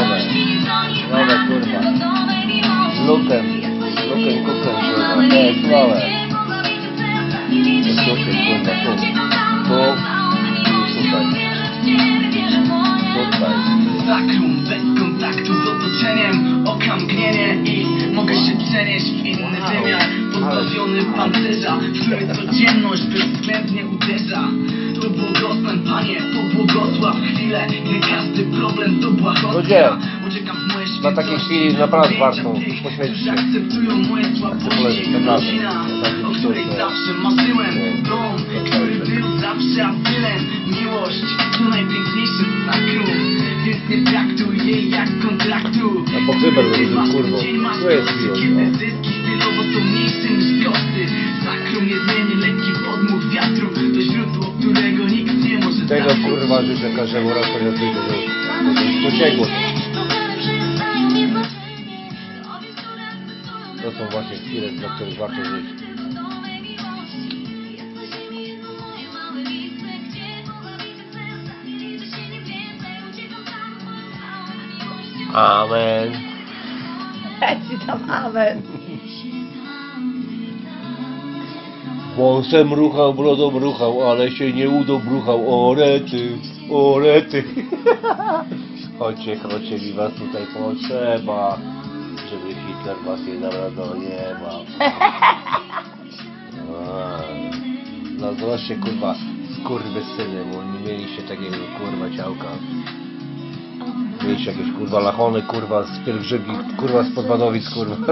nowe. Nowe kurwa. Z lukiem. Z lukiem kukiem kurwa. To jest nowe. To jest lukiem kurwa. Tu. Tu. I tutaj. Tutaj. Zakrum bez kontaktu z otoczeniem. Okamgnienie i mogę się przenieść w inny wymiar. Pozbawiony pancerza, w którym codzienność bezwzględnie uderza. To był panie błogosław chwilę Gdy każdy problem to błahostka Uciekam na takiej chwili naprawdę warto poświęcić się. akceptują moje słabości. Rodzina, o której zawsze marzyłem. Dom, który był zawsze asylem Miłość to najpiękniejszy sakrum Więc nie traktuj jej jak kontraktu kurwo. Dzień masz Tu jest miłość, no. zyski stylowo są mniejsze niż koszty Tego kurwa życzę każdemu rozpoczętemu, żeby dosięgło. To są właśnie chwile, dla których warto żyć. Amen. Ci tam amen. Wąsem ruchał, brodą ruchał, ale się nie udobruchał. O rety, o rety. Chodźcie, chodźcie, mi was tutaj potrzeba, żeby Hitler was nie zabrał do nieba. Zobaczcie, kurwa, skurwysyny, bo nie mieliście takiego, kurwa, ciałka. Mieliście jakieś, kurwa, lachony, kurwa, z pielgrzymki, kurwa, z podwadowic, kurwa.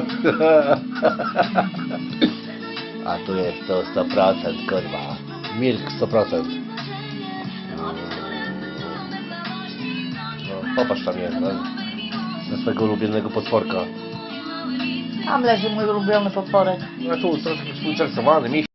A tu jest to 100%, kurwa. Milk 100%. No, popatrz tam jest, no. Na swojego ulubionego potworka. Tam leży mój ulubiony potworek. No tu troszkę współczesowany,